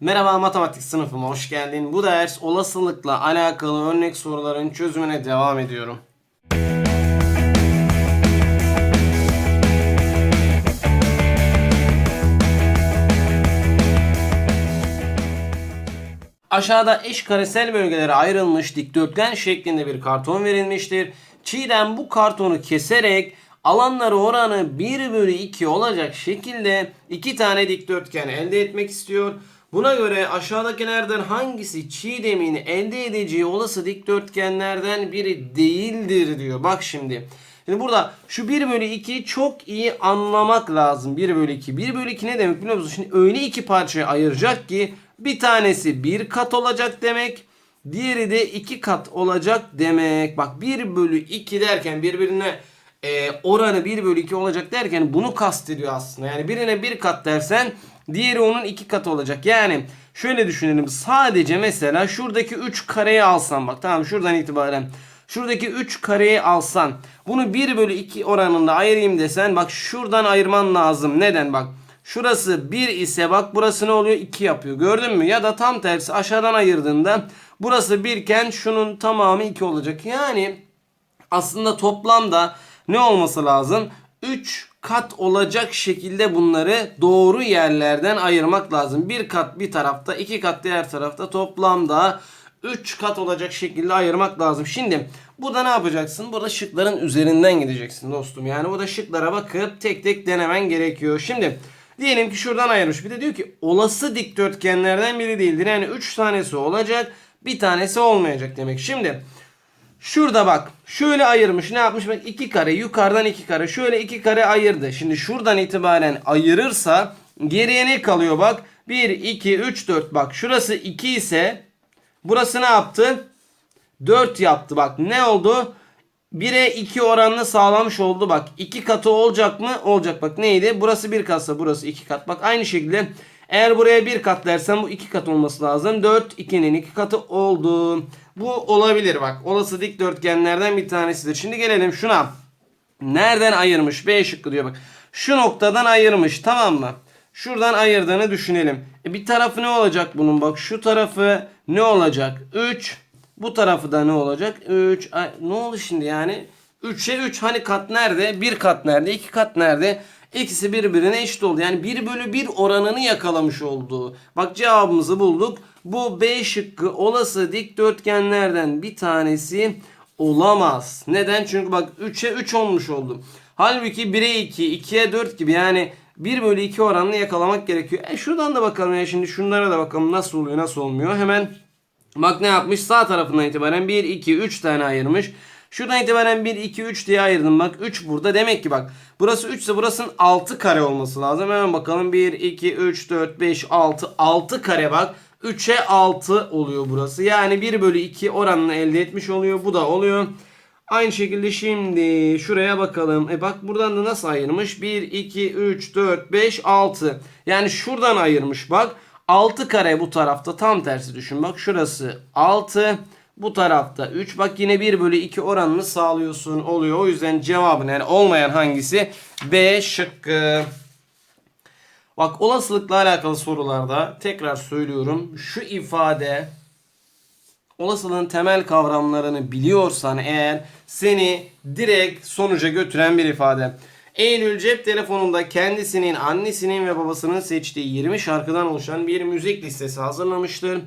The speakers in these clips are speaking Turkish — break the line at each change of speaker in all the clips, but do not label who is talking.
Merhaba matematik sınıfıma hoş geldin. Bu ders olasılıkla alakalı örnek soruların çözümüne devam ediyorum. Aşağıda eş karesel bölgelere ayrılmış dikdörtgen şeklinde bir karton verilmiştir. Çiğdem bu kartonu keserek alanları oranı 1 bölü 2 olacak şekilde iki tane dikdörtgen elde etmek istiyor. Buna göre aşağıdakilerden hangisi Çiğdem'in elde edeceği olası dikdörtgenlerden biri değildir diyor. Bak şimdi. Şimdi burada şu 1 bölü 2'yi çok iyi anlamak lazım. 1 bölü 2. 1 bölü 2 ne demek biliyor musun? Şimdi öyle iki parçaya ayıracak ki bir tanesi bir kat olacak demek. Diğeri de iki kat olacak demek. Bak 1 bölü 2 derken birbirine e, oranı 1 bölü 2 olacak derken bunu kastediyor aslında. Yani birine bir kat dersen diğeri onun iki katı olacak. Yani şöyle düşünelim. Sadece mesela şuradaki 3 kareyi alsan bak tamam şuradan itibaren şuradaki 3 kareyi alsan bunu 1 bölü 2 oranında ayırayım desen bak şuradan ayırman lazım. Neden bak şurası 1 ise bak burası ne oluyor 2 yapıyor gördün mü? Ya da tam tersi aşağıdan ayırdığında burası 1 iken şunun tamamı 2 olacak. Yani aslında toplamda ne olması lazım? 3 kat olacak şekilde bunları doğru yerlerden ayırmak lazım. Bir kat bir tarafta, iki kat diğer tarafta toplamda 3 kat olacak şekilde ayırmak lazım. Şimdi burada ne yapacaksın? Burada şıkların üzerinden gideceksin dostum. Yani burada şıklara bakıp tek tek denemen gerekiyor. Şimdi diyelim ki şuradan ayırmış. Bir de diyor ki olası dikdörtgenlerden biri değildir. Yani 3 tanesi olacak, bir tanesi olmayacak demek. Şimdi Şurada bak. Şöyle ayırmış. Ne yapmış? Bak iki kare. Yukarıdan iki kare. Şöyle iki kare ayırdı. Şimdi şuradan itibaren ayırırsa geriye ne kalıyor bak? 1, 2, 3, 4. Bak şurası 2 ise burası ne yaptı? 4 yaptı. Bak ne oldu? 1'e 2 oranını sağlamış oldu. Bak 2 katı olacak mı? Olacak. Bak neydi? Burası 1 katsa burası 2 kat. Bak aynı şekilde eğer buraya 1 kat dersen bu 2 kat olması lazım. 4 2'nin 2 katı oldu. Bu olabilir bak. Olası dikdörtgenlerden bir tanesidir. Şimdi gelelim şuna. Nereden ayırmış? B şıkkı diyor bak. Şu noktadan ayırmış tamam mı? Şuradan ayırdığını düşünelim. E bir tarafı ne olacak bunun? Bak şu tarafı ne olacak? 3. Bu tarafı da ne olacak? 3. Ay, ne oldu şimdi yani? 3'e 3 hani kat nerede? 1 kat nerede? 2 kat nerede? İkisi birbirine eşit oldu. Yani 1 bölü 1 oranını yakalamış oldu. Bak cevabımızı bulduk. Bu B şıkkı olası dikdörtgenlerden bir tanesi olamaz. Neden? Çünkü bak 3'e 3 olmuş oldu. Halbuki 1'e 2, 2'ye 4 gibi yani 1 bölü 2 oranını yakalamak gerekiyor. E şuradan da bakalım ya şimdi şunlara da bakalım nasıl oluyor nasıl olmuyor. Hemen bak ne yapmış sağ tarafından itibaren 1, 2, 3 tane ayırmış. Şuradan itibaren 1, 2, 3 diye ayırdım. Bak 3 burada. Demek ki bak burası 3 ise burasının 6 kare olması lazım. Hemen bakalım. 1, 2, 3, 4, 5, 6. 6 kare bak. 3'e 6 oluyor burası. Yani 1 bölü 2 oranını elde etmiş oluyor. Bu da oluyor. Aynı şekilde şimdi şuraya bakalım. E bak buradan da nasıl ayırmış? 1, 2, 3, 4, 5, 6. Yani şuradan ayırmış bak. 6 kare bu tarafta tam tersi düşün. Bak şurası 6. Bu tarafta 3. Bak yine 1 bölü 2 oranını sağlıyorsun. Oluyor. O yüzden cevabın yani olmayan hangisi? B şıkkı. Bak olasılıkla alakalı sorularda tekrar söylüyorum. Şu ifade olasılığın temel kavramlarını biliyorsan eğer seni direkt sonuca götüren bir ifade. Eylül cep telefonunda kendisinin, annesinin ve babasının seçtiği 20 şarkıdan oluşan bir müzik listesi hazırlamıştır.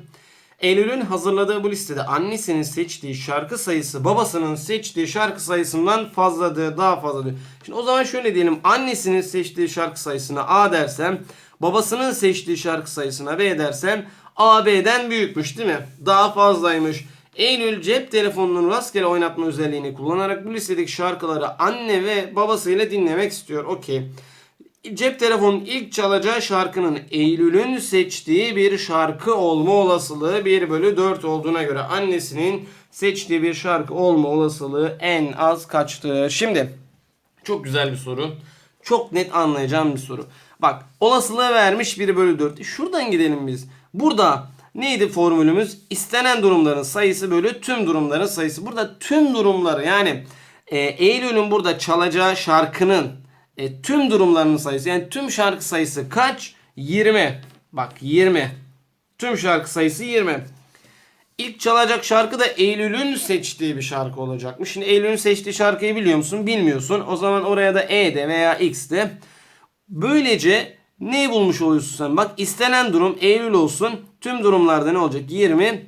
Eylül'ün hazırladığı bu listede annesinin seçtiği şarkı sayısı babasının seçtiği şarkı sayısından fazladır, daha fazladır. Şimdi o zaman şöyle diyelim. Annesinin seçtiği şarkı sayısına A dersem, babasının seçtiği şarkı sayısına B dersem A B'den büyükmüş değil mi? Daha fazlaymış. Eylül cep telefonunun rastgele oynatma özelliğini kullanarak bu listedeki şarkıları anne ve babasıyla dinlemek istiyor. Okey. Cep telefonun ilk çalacağı şarkının Eylül'ün seçtiği bir şarkı olma olasılığı 1 bölü 4 olduğuna göre annesinin seçtiği bir şarkı olma olasılığı en az kaçtır? Şimdi çok güzel bir soru. Çok net anlayacağım bir soru. Bak olasılığı vermiş 1 bölü 4. Şuradan gidelim biz. Burada neydi formülümüz? İstenen durumların sayısı bölü tüm durumların sayısı. Burada tüm durumları yani e, Eylül'ün burada çalacağı şarkının e, tüm durumlarının sayısı yani tüm şarkı sayısı kaç? 20. Bak 20. Tüm şarkı sayısı 20. İlk çalacak şarkı da Eylül'ün seçtiği bir şarkı olacakmış. Şimdi Eylül'ün seçtiği şarkıyı biliyor musun? Bilmiyorsun. O zaman oraya da E de veya X de. Böylece neyi bulmuş oluyorsun sen? Bak istenen durum Eylül olsun. Tüm durumlarda ne olacak? 20.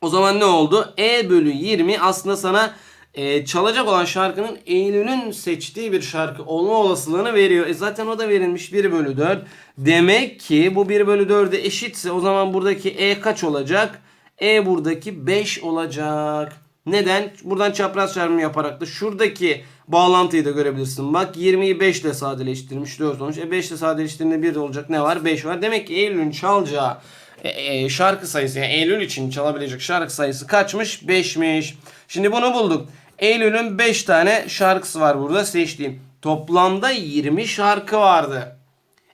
O zaman ne oldu? E bölü 20 aslında sana e, çalacak olan şarkının Eylül'ün seçtiği bir şarkı olma olasılığını veriyor. E zaten o da verilmiş 1 bölü 4. Demek ki bu 1 bölü 4'e eşitse o zaman buradaki E kaç olacak? E buradaki 5 olacak. Neden? Buradan çapraz çarpımı yaparak da şuradaki bağlantıyı da görebilirsin. Bak 20'yi 5 ile sadeleştirmiş 4 olmuş. E 5 ile sadeleştirdiğinde 1 olacak ne var? 5 var. Demek ki Eylül'ün çalacağı e, e, şarkı sayısı yani Eylül için çalabilecek şarkı sayısı kaçmış? 5'miş. Şimdi bunu bulduk. Eylül'ün 5 tane şarkısı var burada seçtiğim. Toplamda 20 şarkı vardı.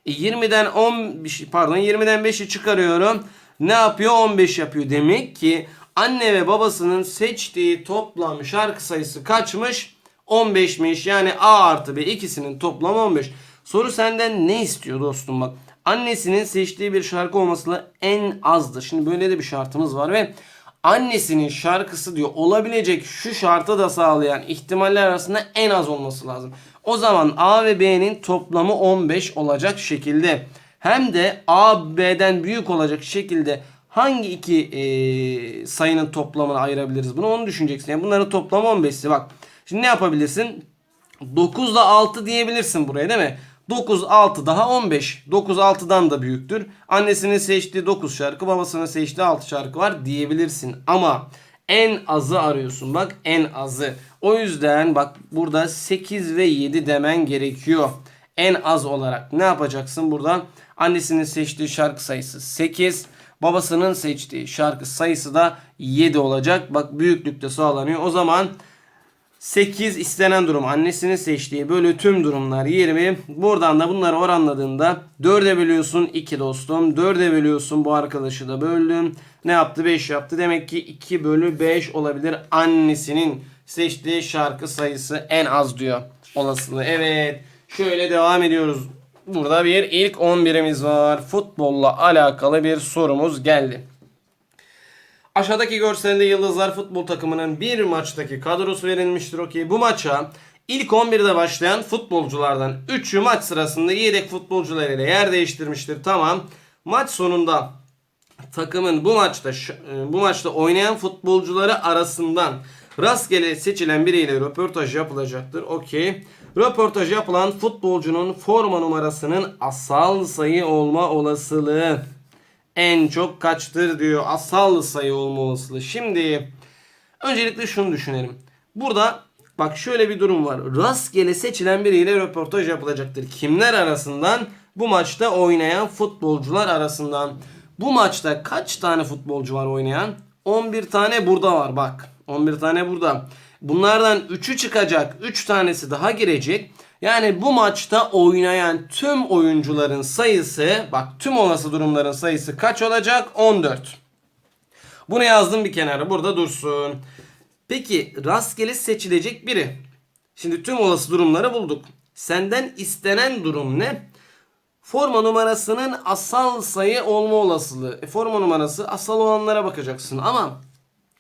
E 20'den 10 pardon 20'den 5'i çıkarıyorum. Ne yapıyor? 15 yapıyor. Demek ki anne ve babasının seçtiği toplam şarkı sayısı kaçmış? 15'miş. Yani A artı B ikisinin toplamı 15. Soru senden ne istiyor dostum bak. Annesinin seçtiği bir şarkı olması en azdır. Şimdi böyle de bir şartımız var ve annesinin şarkısı diyor olabilecek şu şartı da sağlayan ihtimaller arasında en az olması lazım. O zaman A ve B'nin toplamı 15 olacak şekilde hem de A B'den büyük olacak şekilde hangi iki e, sayının toplamını ayırabiliriz bunu onu düşüneceksin. Yani bunların toplamı 15'si bak. Şimdi ne yapabilirsin? 9 ile 6 diyebilirsin buraya değil mi? 9 6 daha 15. 9 6'dan da büyüktür. Annesinin seçtiği 9 şarkı, babasının seçtiği 6 şarkı var diyebilirsin. Ama en azı arıyorsun. Bak en azı. O yüzden bak burada 8 ve 7 demen gerekiyor. En az olarak ne yapacaksın burada? Annesinin seçtiği şarkı sayısı 8. Babasının seçtiği şarkı sayısı da 7 olacak. Bak büyüklükte sağlanıyor. O zaman 8 istenen durum annesinin seçtiği bölü tüm durumlar 20. Buradan da bunları oranladığında 4'e bölüyorsun 2 dostum. 4'e bölüyorsun bu arkadaşı da böldüm. Ne yaptı 5 yaptı. Demek ki 2 bölü 5 olabilir annesinin seçtiği şarkı sayısı en az diyor olasılığı. Evet şöyle devam ediyoruz. Burada bir ilk 11'imiz var. Futbolla alakalı bir sorumuz geldi. Aşağıdaki görselde Yıldızlar futbol takımının bir maçtaki kadrosu verilmiştir. Okey. Bu maça ilk 11'de başlayan futbolculardan 3'ü maç sırasında yedek futbolcular ile yer değiştirmiştir. Tamam. Maç sonunda takımın bu maçta e, bu maçta oynayan futbolcuları arasından rastgele seçilen biriyle röportaj yapılacaktır. Okey. Röportaj yapılan futbolcunun forma numarasının asal sayı olma olasılığı en çok kaçtır diyor. Asal sayı olma olasılığı. Şimdi öncelikle şunu düşünelim. Burada bak şöyle bir durum var. Rastgele seçilen biriyle röportaj yapılacaktır. Kimler arasından? Bu maçta oynayan futbolcular arasından. Bu maçta kaç tane futbolcu var oynayan? 11 tane burada var bak. 11 tane burada. Bunlardan 3'ü çıkacak. 3 tanesi daha girecek. Yani bu maçta oynayan tüm oyuncuların sayısı bak tüm olası durumların sayısı kaç olacak? 14. Bunu yazdım bir kenara burada dursun. Peki rastgele seçilecek biri. Şimdi tüm olası durumları bulduk. Senden istenen durum ne? Forma numarasının asal sayı olma olasılığı. E, forma numarası asal olanlara bakacaksın ama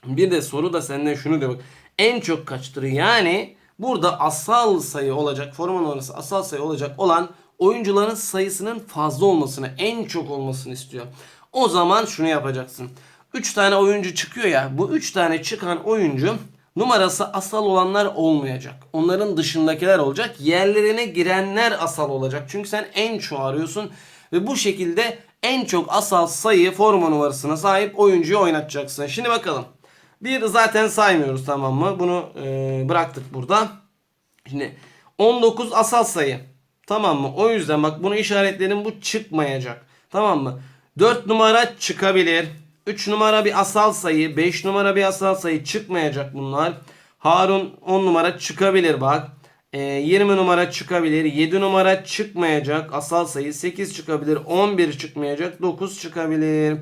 bir de soru da senden şunu diyor bak. En çok kaçtır yani burada asal sayı olacak forma numarası asal sayı olacak olan oyuncuların sayısının fazla olmasını en çok olmasını istiyor. O zaman şunu yapacaksın. 3 tane oyuncu çıkıyor ya bu 3 tane çıkan oyuncu numarası asal olanlar olmayacak. Onların dışındakiler olacak. Yerlerine girenler asal olacak. Çünkü sen en çok arıyorsun ve bu şekilde en çok asal sayı forma numarasına sahip oyuncuyu oynatacaksın. Şimdi bakalım. Bir zaten saymıyoruz tamam mı? Bunu e, bıraktık burada. Şimdi 19 asal sayı. Tamam mı? O yüzden bak bunu işaretledim bu çıkmayacak. Tamam mı? 4 numara çıkabilir. 3 numara bir asal sayı. 5 numara bir asal sayı çıkmayacak bunlar. Harun 10 numara çıkabilir bak. E, 20 numara çıkabilir. 7 numara çıkmayacak. Asal sayı 8 çıkabilir. 11 çıkmayacak. 9 çıkabilir.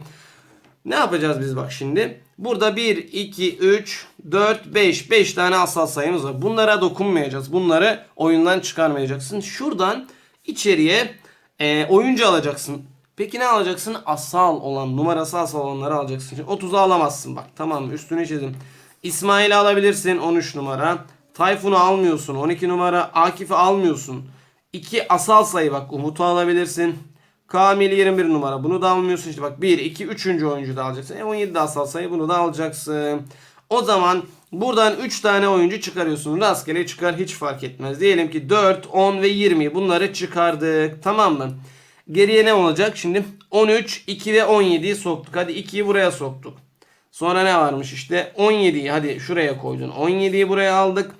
Ne yapacağız biz bak şimdi? Burada 1, 2, 3, 4, 5. 5 tane asal sayımız var. Bunlara dokunmayacağız. Bunları oyundan çıkarmayacaksın. Şuradan içeriye e, oyuncu alacaksın. Peki ne alacaksın? Asal olan, numarası asal olanları alacaksın. Şimdi 30'u alamazsın bak. Tamam mı? Üstünü çizdim. İsmail'i alabilirsin 13 numara. Tayfun'u almıyorsun 12 numara. Akif'i almıyorsun. 2 asal sayı bak. Umut'u alabilirsin. Kamil 21 numara. Bunu da almıyorsun. İşte bak 1, 2, 3. oyuncu da alacaksın. E 17 de asal. Bunu da alacaksın. O zaman buradan 3 tane oyuncu çıkarıyorsun. Rastgele çıkar hiç fark etmez. Diyelim ki 4, 10 ve 20 bunları çıkardık. Tamam mı? Geriye ne olacak? Şimdi 13, 2 ve 17'yi soktuk. Hadi 2'yi buraya soktuk. Sonra ne varmış işte 17'yi hadi şuraya koydun. 17'yi buraya aldık.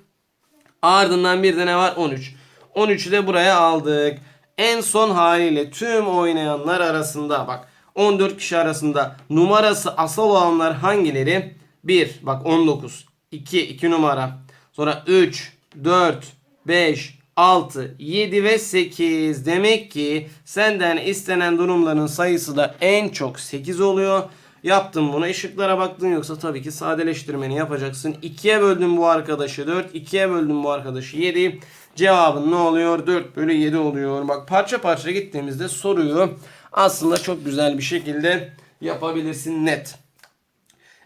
Ardından bir de ne var? 13. 13'ü de buraya aldık. En son haliyle tüm oynayanlar arasında bak 14 kişi arasında numarası asal olanlar hangileri? 1 bak 19. 2 2 numara. Sonra 3 4 5 6 7 ve 8. Demek ki senden istenen durumların sayısı da en çok 8 oluyor. Yaptım bunu. Işıklara baktın yoksa tabii ki sadeleştirmeni yapacaksın. 2'ye böldüm bu arkadaşı 4. 2'ye böldüm bu arkadaşı 7. Cevabın ne oluyor? 4 bölü 7 oluyor. Bak parça parça gittiğimizde soruyu aslında çok güzel bir şekilde yapabilirsin net.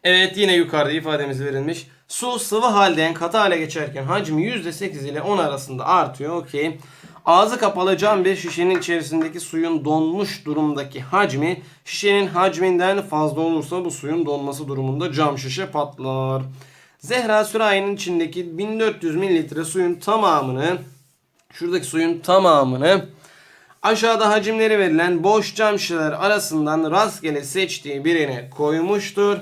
Evet yine yukarıda ifademiz verilmiş. Su sıvı halden katı hale geçerken hacmi %8 ile 10 arasında artıyor. Okey. Ağzı kapalı cam bir şişenin içerisindeki suyun donmuş durumdaki hacmi şişenin hacminden fazla olursa bu suyun donması durumunda cam şişe patlar. Zehra sürahinin içindeki 1400 mililitre suyun tamamını şuradaki suyun tamamını aşağıda hacimleri verilen boş cam şişeler arasından rastgele seçtiği birine koymuştur.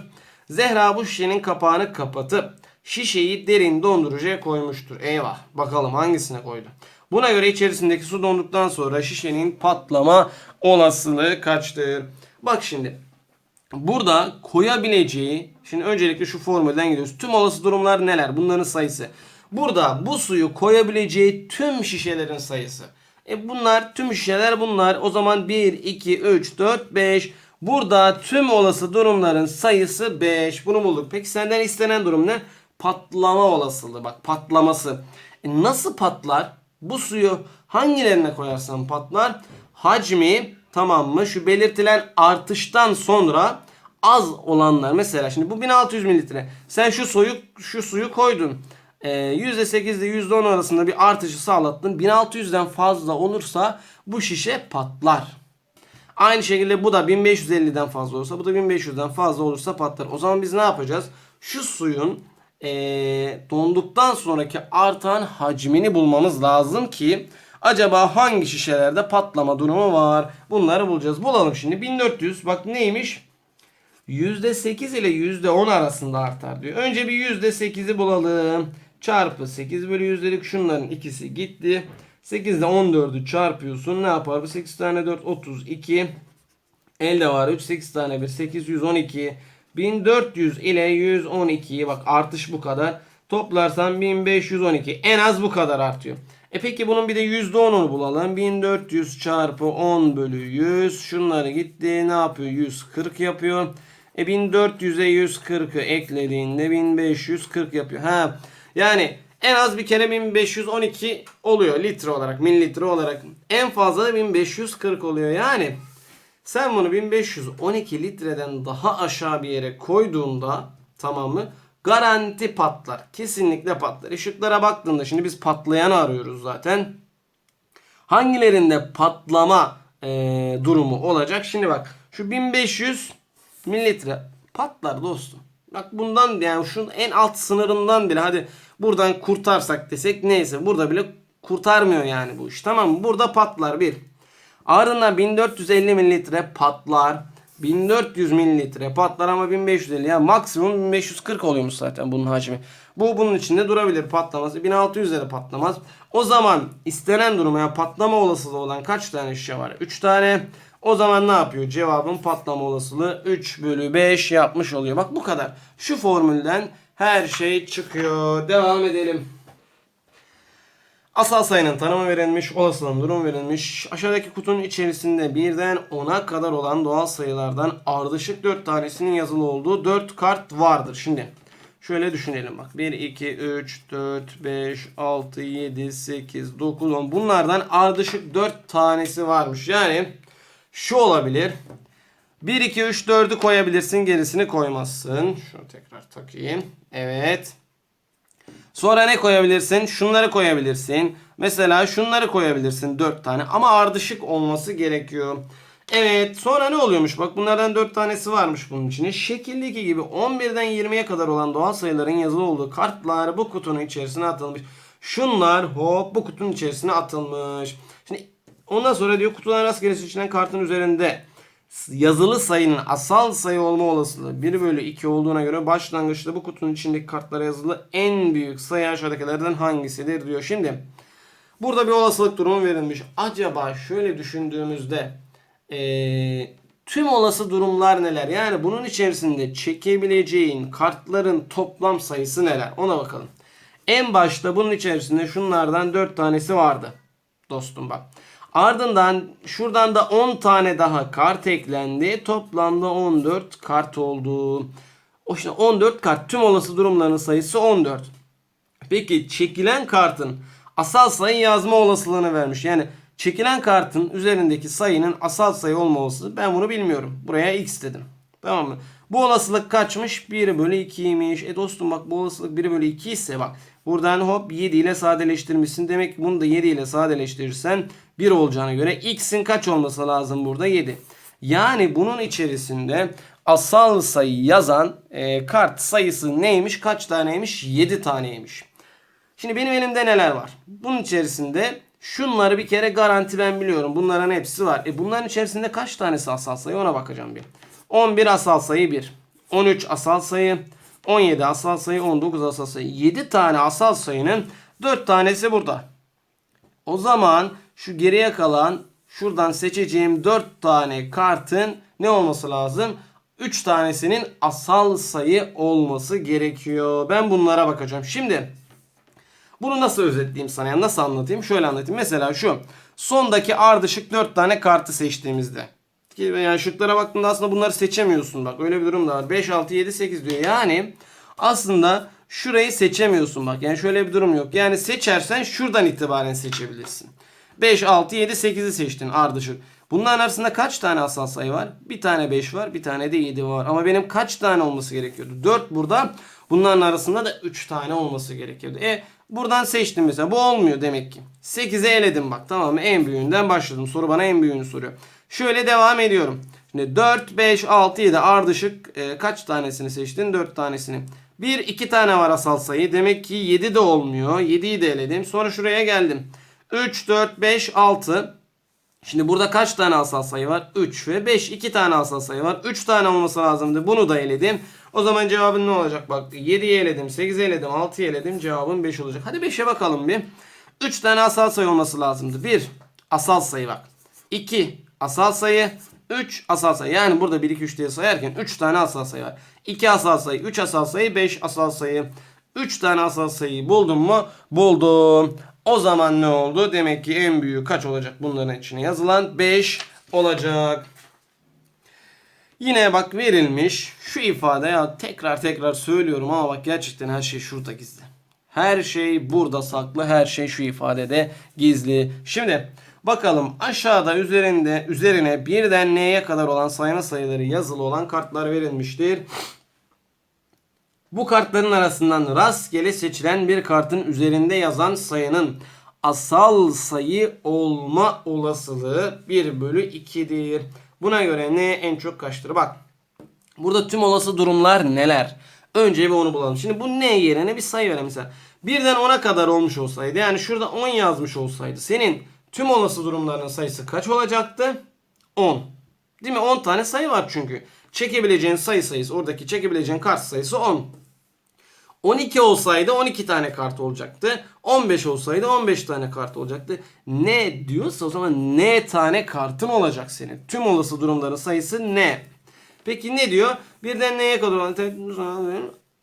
Zehra bu şişenin kapağını kapatıp şişeyi derin dondurucuya koymuştur. Eyvah. Bakalım hangisine koydu. Buna göre içerisindeki su donduktan sonra şişenin patlama olasılığı kaçtır? Bak şimdi. Burada koyabileceği, şimdi öncelikle şu formülden gidiyoruz. Tüm olası durumlar neler? Bunların sayısı. Burada bu suyu koyabileceği tüm şişelerin sayısı. E bunlar tüm şişeler bunlar. O zaman 1, 2, 3, 4, 5. Burada tüm olası durumların sayısı 5. Bunu bulduk. Peki senden istenen durum ne? Patlama olasılığı. Bak patlaması. E nasıl patlar? Bu suyu hangilerine koyarsan patlar? Hacmi tamam mı? Şu belirtilen artıştan sonra az olanlar mesela şimdi bu 1600 mililitre. Sen şu suyu şu suyu koydun. Ee, %8 ile %10 arasında bir artışı sağlattın. 1600'den fazla olursa bu şişe patlar. Aynı şekilde bu da 1550'den fazla olursa bu da 1500'den fazla olursa patlar. O zaman biz ne yapacağız? Şu suyun ee, donduktan sonraki artan hacmini bulmamız lazım ki acaba hangi şişelerde patlama durumu var? Bunları bulacağız. Bulalım şimdi. 1400 bak neymiş? %8 ile %10 arasında artar diyor. Önce bir %8'i bulalım. Çarpı 8 bölü 100 dedik. Şunların ikisi gitti. 8 ile 14'ü çarpıyorsun. Ne yapar bu? 8 tane 4 32. Elde var 3 8 tane 1 812. 1400 ile 112'yi bak artış bu kadar. Toplarsan 1512. En az bu kadar artıyor. E peki bunun bir de %10'unu bulalım. 1400 çarpı 10 bölü 100. Şunları gitti. Ne yapıyor? 140 yapıyor. E 1400'e 140'ı eklediğinde 1540 yapıyor. Ha yani en az bir kere 1512 oluyor litre olarak, mililitre olarak. En fazla da 1540 oluyor. Yani sen bunu 1512 litreden daha aşağı bir yere koyduğunda tamam mı? Garanti patlar. Kesinlikle patlar. Işıklara baktığında şimdi biz patlayanı arıyoruz zaten. Hangilerinde patlama e, durumu olacak? Şimdi bak şu 1500 mililitre patlar dostum. Bak bundan yani şunun en alt sınırından bile hadi buradan kurtarsak desek neyse burada bile kurtarmıyor yani bu iş. Tamam mı? Burada patlar bir. Ardından 1450 mililitre patlar. 1400 mililitre patlar ama 1550 yani maksimum 1540 oluyormuş zaten bunun hacmi. Bu bunun içinde durabilir patlaması. 1600'de de patlamaz. O zaman istenen duruma yani patlama olasılığı olan kaç tane şişe var? 3 tane. O zaman ne yapıyor? Cevabın patlama olasılığı 3 bölü 5 yapmış oluyor. Bak bu kadar. Şu formülden her şey çıkıyor. Devam edelim. Asal sayının tanımı verilmiş, olasılığın durum verilmiş. Aşağıdaki kutunun içerisinde birden 10'a kadar olan doğal sayılardan ardışık 4 tanesinin yazılı olduğu 4 kart vardır. Şimdi şöyle düşünelim bak. 1, 2, 3, 4, 5, 6, 7, 8, 9, 10. Bunlardan ardışık 4 tanesi varmış. Yani şu olabilir. 1, 2, 3, 4'ü koyabilirsin. Gerisini koymazsın. Şunu tekrar takayım. Evet. Sonra ne koyabilirsin? Şunları koyabilirsin. Mesela şunları koyabilirsin 4 tane ama ardışık olması gerekiyor. Evet sonra ne oluyormuş? Bak bunlardan 4 tanesi varmış bunun içine. Şekildeki gibi 11'den 20'ye kadar olan doğal sayıların yazılı olduğu kartlar bu kutunun içerisine atılmış. Şunlar hop bu kutunun içerisine atılmış. Ondan sonra diyor kutudan rastgele seçilen kartın üzerinde yazılı sayının asal sayı olma olasılığı 1 bölü 2 olduğuna göre başlangıçta bu kutunun içindeki kartlara yazılı en büyük sayı aşağıdakilerden hangisidir diyor. Şimdi burada bir olasılık durumu verilmiş. Acaba şöyle düşündüğümüzde eee, tüm olası durumlar neler? Yani bunun içerisinde çekebileceğin kartların toplam sayısı neler? Ona bakalım. En başta bunun içerisinde şunlardan 4 tanesi vardı. Dostum bak. Ardından şuradan da 10 tane daha kart eklendi. Toplamda 14 kart oldu. O işte 14 kart tüm olası durumların sayısı 14. Peki çekilen kartın asal sayı yazma olasılığını vermiş. Yani çekilen kartın üzerindeki sayının asal sayı olma olasılığı ben bunu bilmiyorum. Buraya x dedim. Tamam mı? Bu olasılık kaçmış? 1 bölü 2'ymiş. E dostum bak bu olasılık 1 bölü 2 ise bak buradan hop 7 ile sadeleştirmişsin. Demek ki bunu da 7 ile sadeleştirirsen 1 olacağına göre x'in kaç olması lazım burada? 7. Yani bunun içerisinde asal sayı yazan e, kart sayısı neymiş? Kaç taneymiş? 7 taneymiş. Şimdi benim elimde neler var? Bunun içerisinde şunları bir kere garanti ben biliyorum. Bunların hepsi var. E bunların içerisinde kaç tanesi asal sayı ona bakacağım bir. 11 asal sayı 1. 13 asal sayı. 17 asal sayı. 19 asal sayı. 7 tane asal sayının 4 tanesi burada. O zaman şu geriye kalan şuradan seçeceğim 4 tane kartın ne olması lazım? 3 tanesinin asal sayı olması gerekiyor. Ben bunlara bakacağım. Şimdi bunu nasıl özetleyeyim sana? Yani nasıl anlatayım? Şöyle anlatayım. Mesela şu. Sondaki ardışık 4 tane kartı seçtiğimizde. Ki Yani şıklara baktığında aslında bunları seçemiyorsun bak. Öyle bir durum da var. 5, 6, 7, 8 diyor. Yani aslında şurayı seçemiyorsun bak. Yani şöyle bir durum yok. Yani seçersen şuradan itibaren seçebilirsin. 5, 6, 7, 8'i seçtin ardışık. Bunların arasında kaç tane asal sayı var? Bir tane 5 var, bir tane de 7 var. Ama benim kaç tane olması gerekiyordu? 4 burada. Bunların arasında da 3 tane olması gerekiyordu. E buradan seçtim mesela. Bu olmuyor demek ki. 8'e eledim bak. Tamam mı? En büyüğünden başladım. Soru bana en büyüğünü soruyor. Şöyle devam ediyorum. Şimdi 4, 5, 6, 7 ardışık e, kaç tanesini seçtin? 4 tanesini. 1, 2 tane var asal sayı. Demek ki 7 de olmuyor. 7'yi de eledim. Sonra şuraya geldim. 3, 4, 5, 6. Şimdi burada kaç tane asal sayı var? 3 ve 5. 2 tane asal sayı var. 3 tane olması lazımdı. Bunu da eledim. O zaman cevabın ne olacak? Bak 7'yi eledim, 8'i eledim, 6'yı eledim. Cevabın 5 olacak. Hadi 5'e bakalım bir. 3 tane asal sayı olması lazımdı. 1 asal sayı bak. 2 asal sayı. 3 asal sayı. Yani burada 1 2 3 diye sayarken 3 tane asal sayı var. 2 asal sayı, 3 asal sayı, 5 asal sayı. 3 tane asal sayıyı buldum mu? Buldum. O zaman ne oldu? Demek ki en büyüğü kaç olacak? Bunların içine yazılan 5 olacak. Yine bak verilmiş şu ifade ya tekrar tekrar söylüyorum ama bak gerçekten her şey şurada gizli. Her şey burada saklı, her şey şu ifadede gizli. Şimdi bakalım aşağıda üzerinde üzerine birden n'ye kadar olan sayma sayıları yazılı olan kartlar verilmiştir. Bu kartların arasından rastgele seçilen bir kartın üzerinde yazan sayının asal sayı olma olasılığı 1 bölü 2'dir. Buna göre ne en çok kaçtır? Bak burada tüm olası durumlar neler? Önce bir onu bulalım. Şimdi bu ne yerine bir sayı verelim mesela. Birden 10'a kadar olmuş olsaydı yani şurada 10 yazmış olsaydı senin tüm olası durumların sayısı kaç olacaktı? 10. Değil mi? 10 tane sayı var çünkü. Çekebileceğin sayı sayısı oradaki çekebileceğin kart sayısı 10. 12 olsaydı 12 tane kart olacaktı. 15 olsaydı 15 tane kart olacaktı. Ne diyorsa o zaman ne tane kartın olacak senin. Tüm olası durumların sayısı ne? Peki ne diyor? Birden neye kadar olan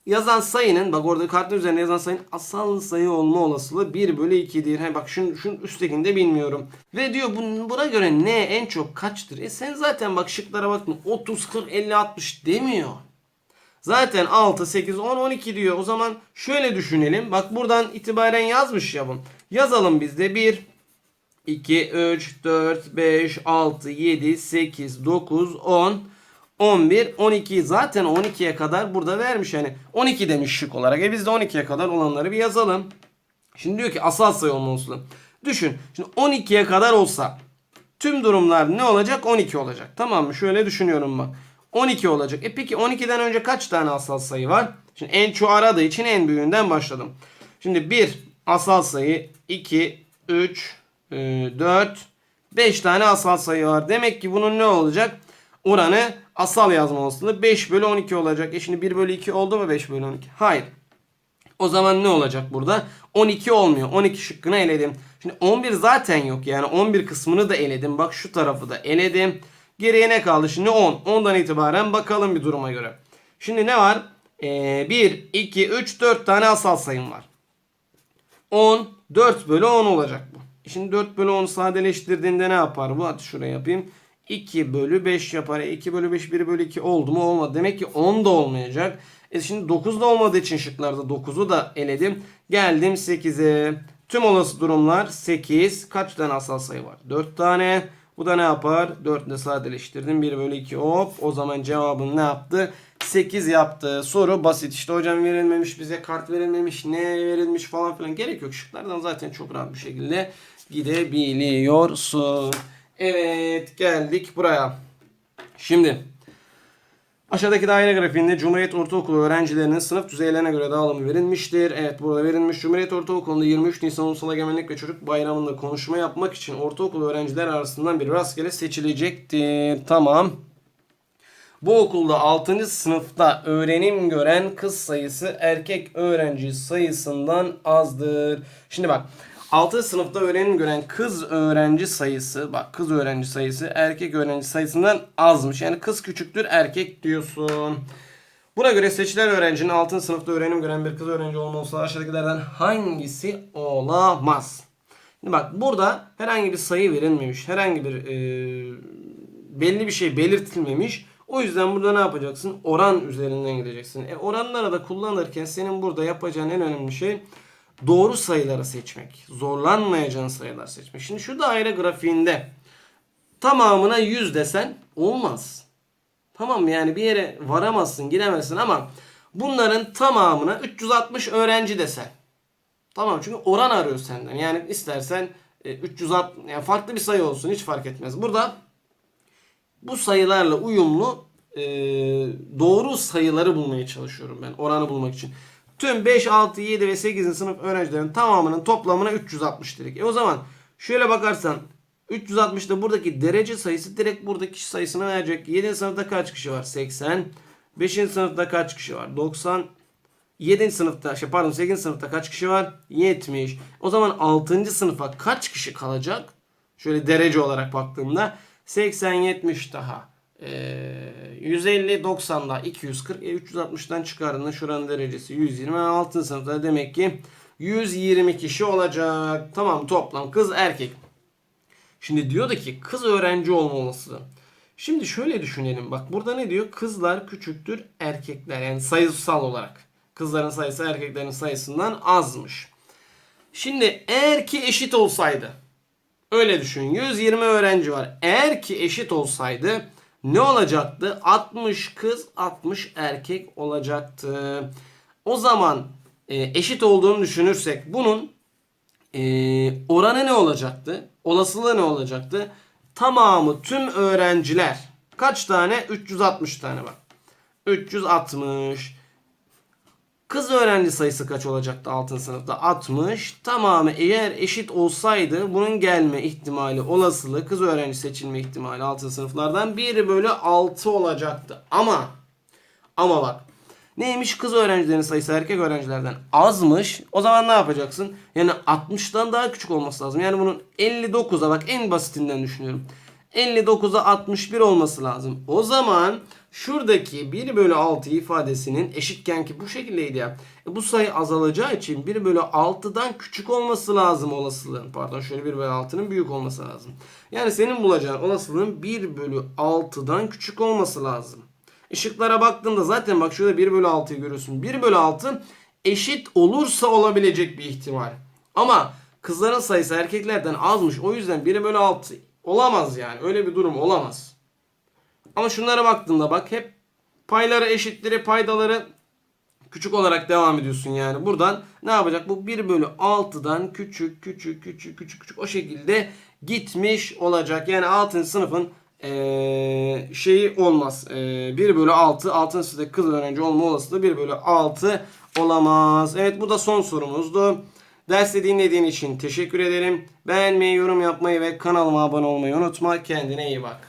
yazan sayının bak orada kartın üzerine yazan sayının asal sayı olma olasılığı 1 bölü 2'dir. He bak şunun, şunun üsttekini de bilmiyorum. Ve diyor bun, buna göre ne en çok kaçtır? E sen zaten bak şıklara baktın 30, 40, 50, 60 demiyor. Zaten 6, 8, 10, 12 diyor. O zaman şöyle düşünelim. Bak buradan itibaren yazmış ya bu. Yazalım biz de 1, 2, 3, 4, 5, 6, 7, 8, 9, 10, 11, 12. Zaten 12'ye kadar burada vermiş. Yani 12 demiş şık olarak. E biz de 12'ye kadar olanları bir yazalım. Şimdi diyor ki asal sayı olması. Düşün. Şimdi 12'ye kadar olsa tüm durumlar ne olacak? 12 olacak. Tamam mı? Şöyle düşünüyorum bak. 12 olacak. E peki 12'den önce kaç tane asal sayı var? Şimdi en çoğu aradığı için en büyüğünden başladım. Şimdi 1 asal sayı, 2, 3, 4, 5 tane asal sayı var. Demek ki bunun ne olacak? Oranı asal yazma olasılığı 5 bölü 12 olacak. E şimdi 1 bölü 2 oldu mu 5 bölü 12? Hayır. O zaman ne olacak burada? 12 olmuyor. 12 şıkkını eledim. Şimdi 11 zaten yok. Yani 11 kısmını da eledim. Bak şu tarafı da eledim. Geriye ne kaldı? Şimdi 10. 10'dan itibaren bakalım bir duruma göre. Şimdi ne var? Ee, 1, 2, 3, 4 tane asal sayım var. 10, 4 bölü 10 olacak bu. E Şimdi 4 bölü 10 sadeleştirdiğinde ne yapar bu? Hadi şuraya yapayım. 2 bölü 5 yapar. E 2 bölü 5 1 bölü 2 oldu mu? Olmadı. Demek ki 10 da olmayacak. E şimdi 9 da olmadığı için şıklarda 9'u da eledim. Geldim 8'e. Tüm olası durumlar 8. Kaç tane asal sayı var? 4 tane. Bu da ne yapar? 4 ile sadeleştirdim. 1 bölü 2 hop. O zaman cevabın ne yaptı? 8 yaptı. Soru basit. İşte hocam verilmemiş bize kart verilmemiş ne verilmiş falan filan. Gerek yok. Şıklardan zaten çok rahat bir şekilde gidebiliyorsun. Evet geldik buraya. Şimdi Aşağıdaki daire grafiğinde Cumhuriyet Ortaokulu öğrencilerinin sınıf düzeylerine göre dağılımı verilmiştir. Evet burada verilmiş Cumhuriyet Ortaokulu'nda 23 Nisan Ulusal Egemenlik ve Çocuk Bayramı'nda konuşma yapmak için ortaokul öğrenciler arasından bir rastgele seçilecektir. Tamam. Bu okulda 6. sınıfta öğrenim gören kız sayısı erkek öğrenci sayısından azdır. Şimdi bak 6. sınıfta öğrenim gören kız öğrenci sayısı bak kız öğrenci sayısı erkek öğrenci sayısından azmış. Yani kız küçüktür erkek diyorsun. Buna göre seçilen öğrencinin 6. sınıfta öğrenim gören bir kız öğrenci olması aşağıdakilerden hangisi olamaz? Şimdi bak burada herhangi bir sayı verilmemiş. Herhangi bir e, belli bir şey belirtilmemiş. O yüzden burada ne yapacaksın? Oran üzerinden gideceksin. E, oranları da kullanırken senin burada yapacağın en önemli şey doğru sayıları seçmek. Zorlanmayacağın sayılar seçmek. Şimdi şu daire grafiğinde tamamına 100 desen olmaz. Tamam? Yani bir yere varamazsın, gidemezsin ama bunların tamamına 360 öğrenci desen. Tamam çünkü oran arıyor senden. Yani istersen e, 360 yani farklı bir sayı olsun hiç fark etmez. Burada bu sayılarla uyumlu e, doğru sayıları bulmaya çalışıyorum ben oranı bulmak için. Tüm 5, 6, 7 ve 8. sınıf öğrencilerin tamamının toplamına 360 dedik. E o zaman şöyle bakarsan 360'da buradaki derece sayısı direkt buradaki kişi sayısına verecek. 7. sınıfta kaç kişi var? 80. 5. sınıfta kaç kişi var? 90. 7. sınıfta şey pardon 8. sınıfta kaç kişi var? 70. O zaman 6. sınıfa kaç kişi kalacak? Şöyle derece olarak baktığımda 80 70 daha. Ee, 150 90 daha 240 e, 360'dan çıkardığında şuranın derecesi 120 6. sınıfta demek ki 120 kişi olacak. Tamam toplam kız erkek. Şimdi diyordu ki kız öğrenci olmaması. Şimdi şöyle düşünelim. Bak burada ne diyor? Kızlar küçüktür erkekler. Yani sayısal olarak. Kızların sayısı erkeklerin sayısından azmış. Şimdi eğer ki eşit olsaydı. Öyle düşün. 120 öğrenci var. Eğer ki eşit olsaydı ne olacaktı? 60 kız 60 erkek olacaktı. O zaman e, eşit olduğunu düşünürsek bunun e, oranı ne olacaktı? Olasılığı ne olacaktı? Tamamı tüm öğrenciler kaç tane? 360 tane var. 360. Kız öğrenci sayısı kaç olacaktı altın sınıfta? 60. Tamamı eğer eşit olsaydı bunun gelme ihtimali olasılığı kız öğrenci seçilme ihtimali altın sınıflardan 1 bölü 6 olacaktı. Ama ama bak neymiş kız öğrencilerin sayısı erkek öğrencilerden azmış. O zaman ne yapacaksın? Yani 60'tan daha küçük olması lazım. Yani bunun 59'a bak en basitinden düşünüyorum. 59'a 61 olması lazım. O zaman şuradaki 1 bölü 6 ifadesinin eşitken ki bu şekildeydi ya. E bu sayı azalacağı için 1 bölü 6'dan küçük olması lazım olasılığın. Pardon şöyle 1 bölü 6'nın büyük olması lazım. Yani senin bulacağın olasılığın 1 bölü 6'dan küçük olması lazım. Işıklara baktığında zaten bak şurada 1 bölü 6'yı görüyorsun. 1 bölü 6 eşit olursa olabilecek bir ihtimal. Ama kızların sayısı erkeklerden azmış. O yüzden 1 bölü 6 olamaz yani. Öyle bir durum olamaz. Ama şunlara baktığında bak hep payları eşitleri paydaları küçük olarak devam ediyorsun yani. Buradan ne yapacak? Bu 1 bölü 6'dan küçük küçük küçük küçük küçük o şekilde gitmiş olacak. Yani 6. sınıfın eee, şeyi olmaz. Eee 1 bölü 6 6. sınıfta kız öğrenci olma olasılığı 1 bölü 6 olamaz. Evet bu da son sorumuzdu. Dersi dinlediğin için teşekkür ederim. Beğenmeyi, yorum yapmayı ve kanalıma abone olmayı unutma. Kendine iyi bak.